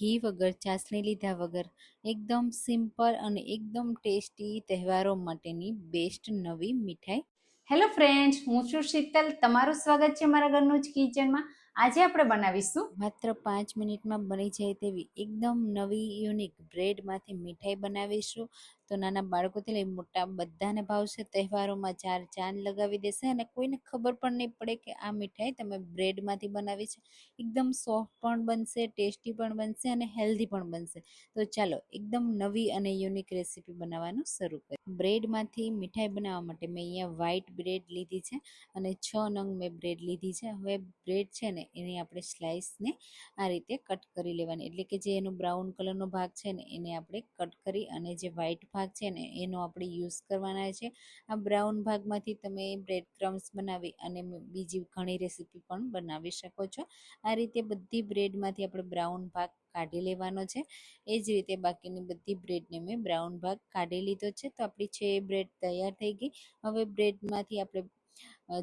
ઘી વગર ચાસણી લીધા વગર એકદમ સિમ્પલ અને એકદમ ટેસ્ટી તહેવારો માટેની બેસ્ટ નવી મીઠાઈ. હેલો ફ્રેન્ડ્સ હું છું શીતલ. તમારું સ્વાગત છે મારા ઘરનું જ કિચનમાં. આજે આપણે બનાવીશું માત્ર પાંચ મિનિટમાં બની જાય તેવી એકદમ નવી યુનિક બ્રેડમાંથી મીઠાઈ બનાવીશું. તો નાના બાળકોથી લઈ મોટા બધાને ભાવશે, તહેવારોમાં ચાર ચાંદ લગાવી દેશે અને કોઈને ખબર પણ નહીં પડે કે આ મીઠાઈ તમે બ્રેડમાંથી બનાવી છે. એકદમ સોફ્ટ પણ બનશે, ટેસ્ટી પણ બનશે અને હેલ્ધી પણ બનશે. તો ચાલો, એકદમ નવી અને યુનિક રેસીપી બનાવવાનું શરૂ કરીએ. બ્રેડમાંથી મીઠાઈ બનાવવા માટે મેં અહીંયા વ્હાઈટ બ્રેડ લીધી છે અને છ નંગ મેં બ્રેડ લીધી છે. હવે બ્રેડ છે ને, એની આપણે સ્લાઇસને આ રીતે કટ કરી લેવાની. એટલે કે જે એનો બ્રાઉન કલરનો ભાગ છે ને, એને આપણે કટ કરી અને જે વ્હાઈટ ભાગ છે ને, એનો આપણે યુઝ કરવાના છે. આ બ્રાઉન ભાગમાંથી તમે બ્રેડ ક્રમ્સ બનાવી અને બીજી ઘણી રેસીપી પણ બનાવી શકો છો. આ રીતે બધી બ્રેડમાંથી આપણે બ્રાઉન ભાગ કાઢી લેવાનો છે. એ જ રીતે બાકીની બધી બ્રેડને મેં બ્રાઉન ભાગ કાઢી લીધો છે. તો આપણી છે બ્રેડ તૈયાર થઈ ગઈ. હવે બ્રેડમાંથી આપણે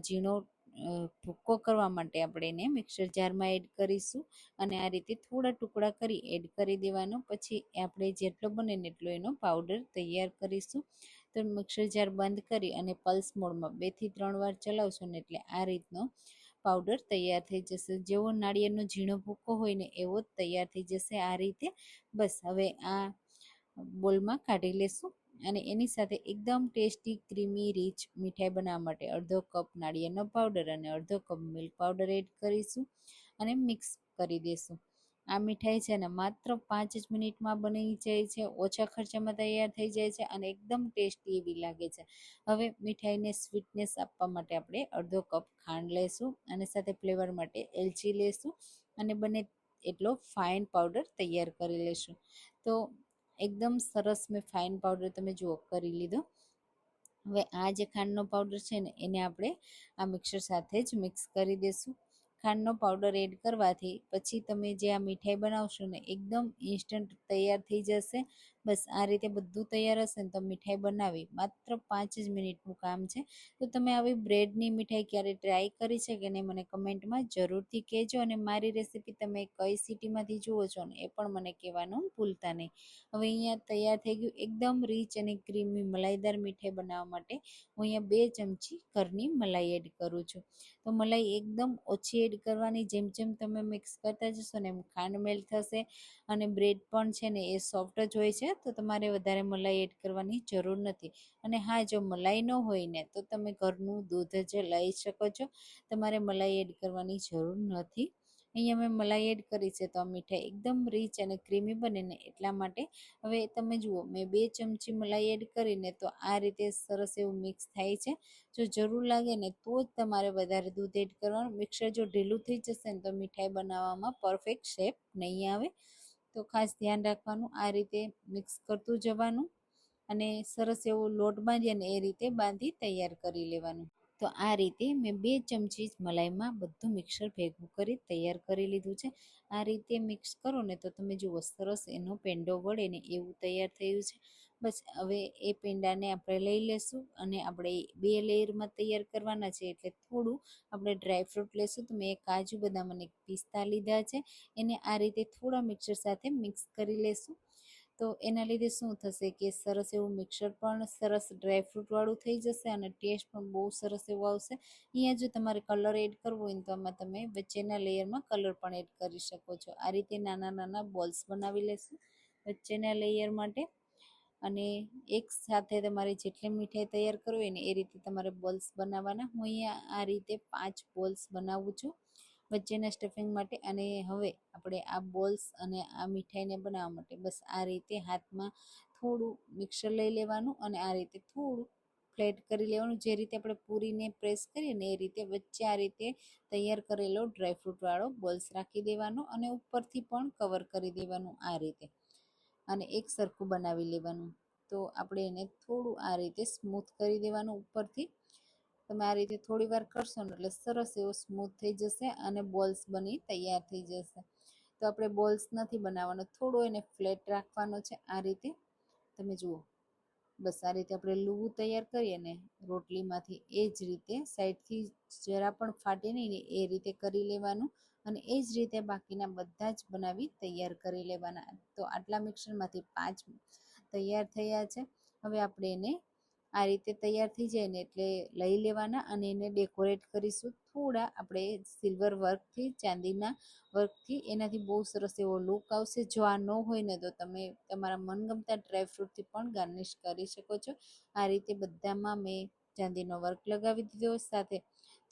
ઝીણો ભૂક્કો કરવા માટે આપણે એને મિક્સર જારમાં એડ કરીશું અને આ રીતે થોડા ટુકડા કરી એડ કરી દેવાનો. પછી આપણે જેટલો બને એટલો એનો પાવડર તૈયાર કરીશું. તો મિક્સર જાર બંધ કરી અને પલ્સ મોડમાં બેથી ત્રણ વાર ચલાવશો ને એટલે આ રીતનો પાવડર તૈયાર થઈ જશે. જેવો નાળિયેરનો ઝીણો ભૂકો હોય ને એવો તૈયાર થઈ જશે આ રીતે. બસ હવે આ બોલમાં કાઢી લેશું. અને એની સાથે એકદમ ટેસ્ટી, ક્રીમી, રીચ મીઠાઈ બનાવવા માટે અડધો કપ નાળિયેરનો પાવડર અને અડધો કપ મિલ્ક પાવડર એડ કરીશું અને મિક્સ કરી દઈશું આ મીઠાઈ છે ને માત્ર પાંચ જ મિનિટમાં બની જાય છે, ઓછા ખર્ચામાં તૈયાર થઈ જાય છે અને એકદમ ટેસ્ટી એવી લાગે છે. હવે મીઠાઈને સ્વીટનેસ આપવા માટે આપણે અડધો કપ ખાંડ લેશું અને સાથે ફ્લેવર માટે એલચી લેશું અને બને એટલો ફાઇન પાવડર તૈયાર કરી લેશું. તો એકદમ સરસ મેં ફાઇન પાવડર તમે જુઓ, કરી લીધો. હવે આ જે ખાંડનો પાવડર છે ને, એને આપણે આ મિક્સર સાથે જ મિક્સ કરી દઈશું ખાંડનો પાવડર એડ કરવાથી પછી તમે જે આ મીઠાઈ બનાવશો ને, એકદમ ઇન્સ્ટન્ટ તૈયાર થઈ જશે. બસ આ રીતે બધું તૈયાર હશે ને તો મીઠાઈ બનાવી. માત્ર પાંચ જ મિનિટનું કામ છે. તો તમે આવી બ્રેડની મીઠાઈ ક્યારે ટ્રાય કરી છે કે નહીં મને કમેન્ટમાં જરૂરથી કહેજો અને મારી રેસીપી તમે કઈ સિટીમાંથી જુઓ છો ને એ પણ મને કહેવાનું ભૂલતા નહીં. હવે અહીંયા તૈયાર થઈ ગયું એકદમ રીચ અને ક્રીમી મલાઈદાર મીઠાઈ બનાવવા માટે હું અહીંયા બે ચમચી ઘરની મલાઈ એડ કરું છું. તો મલાઈ એકદમ ઓછી એડ કરવાની જેમ જેમ તમે મિક્સ કરતા જશો ને એમ ખાંડ મેલ્ટ થશે અને બ્રેડ પણ છે ને એ સોફ્ટ જ હોય છે. તો તમારે વધારે મલાઈ એડ કરવાની જરૂર નથી. અને હા, જો મલાઈ ન હોય ને, તો તમે ઘરનું દૂધ જ લઈ શકો છો. તમારે મલાઈ એડ કરવાની જરૂર નથી. અહીંયા મેં મલાઈ એડ કરી છે, તો આ મીઠાઈ એકદમ રીચ અને ક્રીમી બને ને, એટલા માટે હવે તમે જુઓ, મેં બે ચમચી મલાઈ એડ કરીને તો આ રીતે સરસ એવું મિક્સ થાય છે. જો જરૂર લાગે ને, તો જ તમારે વધારે દૂધ એડ કરવાનું. મિક્સર જો ઢીલું થઈ જશે ને, તો મીઠાઈ બનાવવામાં પરફેક્ટ શેપ નહીં આવે. તો ખાસ ધ્યાન રાખવાનું, આ રીતે મિક્સ કરતું જવાનું અને સરસ એવો લોટ બાંધી અને એ રીતે બાંધી તૈયાર કરી લેવાનું. તો આ રીતે મેં બે ચમચી મલાઈમાં બધું મિક્સર ભેગું કરી તૈયાર કરી લીધું છે. આ રીતે મિક્સ કરો ને તો તમે જુઓ સરસ એનો પેંડો વળે ને એવું તૈયાર થયું છે. બસ હવે એ પેંડાને આપણે લઈ લેશું અને આપણે બે લેયરમાં તૈયાર કરવાના છે એટલે થોડું આપણે ડ્રાયફ્રૂટ લેશું. તો મેં કાજુ, બદામ અને પિસ્તા લીધા છે. એને આ રીતે થોડા મિક્સર સાથે મિક્સ કરી લેશું. તો એના લીધે શું થશે કે સરસ એવું મિક્સર પણ સરસ ડ્રાયફ્રૂટવાળું થઈ જશે અને ટેસ્ટ પણ બહુ સરસ એવો આવશે. અહીંયા જો તમારે કલર એડ કરવો હોય તો આમાં તમે વચ્ચેના લેયરમાં કલર પણ એડ કરી શકો છો. આ રીતે નાના નાના બોલ્સ બનાવી લેશું વચ્ચેના લેયર માટે. અને એક સાથે તમારે જેટલી મીઠાઈ તૈયાર કરવી હોય ને એ રીતે તમારે બોલ્સ બનાવવાના. હું અહીંયા આ રીતે પાંચ બોલ્સ બનાવું છું વચ્ચેના સ્ટફિંગ માટે. અને હવે આપણે આ બોલ્સ અને આ મીઠાઈને બનાવવા માટે બસ આ રીતે હાથમાં થોડું મિક્સર લઈ લેવાનું અને આ રીતે થોડું ફ્લેટ કરી લેવાનું. જે રીતે આપણે પૂરીને પ્રેસ કરીએ ને એ રીતે વચ્ચે આ રીતે તૈયાર કરેલો ડ્રાયફ્રૂટવાળો બોલ્સ રાખી દેવાનો અને ઉપરથી પણ કવર કરી દેવાનું આ રીતે. અને એક સરખું બનાવી લેવાનું. તો આપણે એને થોડું આ રીતે સ્મૂથ કરી દેવાનું ઉપરથી. તમે આ રીતે થોડી વાર કરશો ને એટલે સરસ એવો સ્મૂથ થઈ જશે અને બોલ્સ બની તૈયાર થઈ જશે. તો આપણે બોલ્સ નથી બનાવવાનો, થોડો એને ફ્લેટ રાખવાનો છે આ રીતે. તમે જુઓ. બસ આ રીતે આપણે લૂવું તૈયાર કરીએ ને રોટલીમાંથી એ જ રીતે સાઈડથી જરા પણ ફાટે નહીં ને એ રીતે કરી લેવાનું અને એ જ રીતે બાકીના બધા જ બનાવી તૈયાર કરી લેવાના. તો આટલા મિક્સરમાંથી પાંચ તૈયાર થયા છે. હવે આપણે એને આ રીતે તૈયાર થઈ જાય ને એટલે લઈ લેવાના અને એને ડેકોરેટ કરીશું. થોડા આપણે સિલ્વર વર્કથી ચાંદીના વર્કથી એનાથી બહુ સરસ એવો લુક આવશે. જો આ ન હોય ને તો તમે તમારા મનગમતા ડ્રાયફ્રૂટથી પણ ગાર્નિશ કરી શકો છો. આ રીતે બધામાં મેં ચાંદીનો વર્ક લગાવી દીધો. સાથે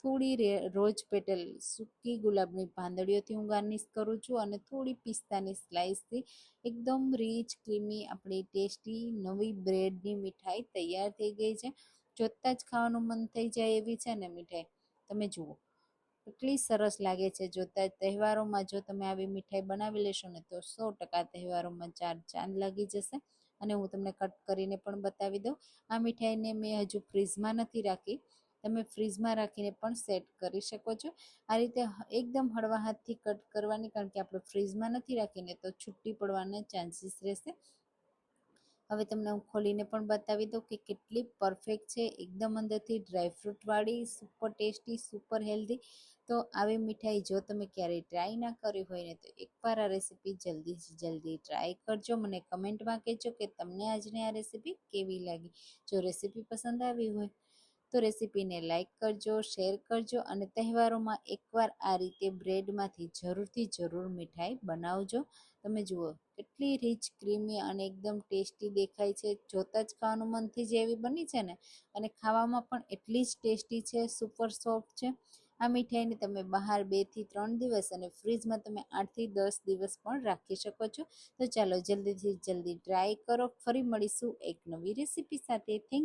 થોડી રોજ પેટલ સૂકી ગુલાબની પાંદડીઓથી હું ગાર્નિશ કરું છું અને થોડી પિસ્તાની સ્લાઇસથી એકદમ રીચ, ક્રીમી, આપણી ટેસ્ટી નવી બ્રેડની મીઠાઈ તૈયાર થઈ ગઈ છે. જોતાં જ ખાવાનું મન થઈ જાય એવી છે ને મીઠાઈ. તમે જુઓ એટલી સરસ લાગે છે જોતાં તહેવારોમાં જો તમે આવી મીઠાઈ બનાવી લેશો ને તો સો ટકા તહેવારોમાં ચાર ચાંદ લાગી જશે. અને હું તમને કટ કરીને પણ બતાવી દઉં, આ મીઠાઈને મેં હજુ ફ્રીઝમાં નથી રાખી. તમે ફ્રીઝમાં રાખીને પણ સેટ કરી શકો છો. આ રીતે એકદમ હળવા હાથથી કટ કરવાની, કારણ કે આપણે ફ્રીઝમાં નથી રાખીને તો છૂટી પડવાના ચાન્સીસ રહેશે. હવે તમને હું ખોલીને પણ બતાવી દઉં કે કેટલી પરફેક્ટ છે, એકદમ અંદરથી ડ્રાયફ્રૂટવાળી સુપર ટેસ્ટી, સુપર હેલ્ધી. તો આવી મીઠાઈ જો તમે ક્યારેય ટ્રાય ના કરી હોય ને, તો એકવાર આ રેસીપી જલ્દીથી જલ્દી ટ્રાય કરજો. મને કમેન્ટમાં કહેજો કે તમને આજની આ રેસીપી કેવી લાગી. જો રેસીપી પસંદ આવી હોય તો રેસીપીને લાઇક કરજો, શેર કરજો અને તહેવારોમાં એકવાર આ રીતે બ્રેડમાંથી જરૂરથી જરૂર મીઠાઈ બનાવજો. તમે જુઓ, કેટલી રીચ ક્રીમી અને એકદમ ટેસ્ટી દેખાય છે. જોતાં જ ખાવાનું મન થઈ એવી બની છે ને? અને ખાવામાં પણ એટલી જ ટેસ્ટી છે સુપર સોફ્ટ છે. આ મીઠાઈને તમે બહાર બેથી ત્રણ દિવસ અને ફ્રીજમાં તમે આઠથી દસ દિવસ પણ રાખી શકો છો. તો ચાલો જલ્દીથી જલ્દી ટ્રાય કરો. ફરી મળીશું એક નવી રેસીપી સાથે. થેન્ક